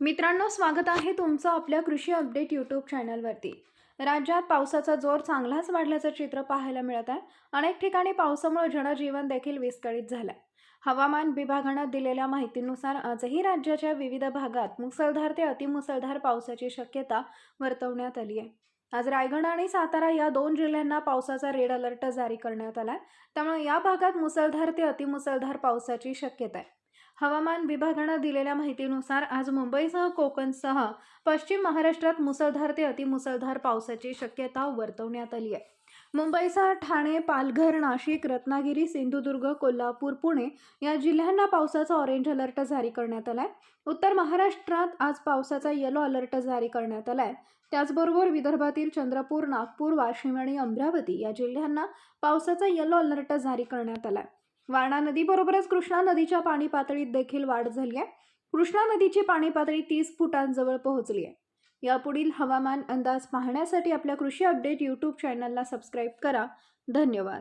मित्रांनो स्वागत आहे तुमचं आपल्या कृषी अपडेट यूट्यूब चॅनलवरती राज्यात पावसाचा जोर चांगलाच वाढल्याचं चित्र पाहायला मिळत आहे. अनेक ठिकाणी पावसामुळे जनजीवन देखील विस्कळीत झालं आहे हवामान विभागानं दिलेल्या माहितीनुसार आजही राज्याच्या विविध भागात मुसळधार ते अतिमुसळधार पावसाची शक्यता वर्तवण्यात आली आहे. आज रायगड आणि सातारा या दोन जिल्ह्यांना पावसाचा रेड अलर्ट जारी करण्यात आला आहे त्यामुळे या भागात मुसळधार ते अतिमुसळधार पावसाची शक्यता आहे. हवामान विभागानं दिलेल्या माहितीनुसार आज मुंबईसह कोकणसह पश्चिम महाराष्ट्रात मुसळधार ते अतिमुसळधार पावसाची शक्यता वर्तवण्यात आली आहे. मुंबईसह ठाणे पालघर नाशिक रत्नागिरी सिंधुदुर्ग कोल्हापूर पुणे या जिल्ह्यांना पावसाचा ऑरेंज अलर्ट जारी करण्यात आलाय. उत्तर महाराष्ट्रात आज पावसाचा येलो अलर्ट जारी करण्यात आलाय. त्याचबरोबर विदर्भातील चंद्रपूर नागपूर वाशिम आणि अमरावती या जिल्ह्यांना पावसाचा येलो अलर्ट जारी करण्यात आलाय. वारणा नदीबरोबरच कृष्णा नदीच्या पाणी पातळीत देखील वाढ झाली आहे. कृष्णा नदीची पाणी पातळी तीस फुटांजवळ पोहोचली आहे. यापुढील हवामान अंदाज पाहण्यासाठी आपल्या कृषी अपडेट यूट्यूब चॅनलला सबस्क्राईब करा. धन्यवाद.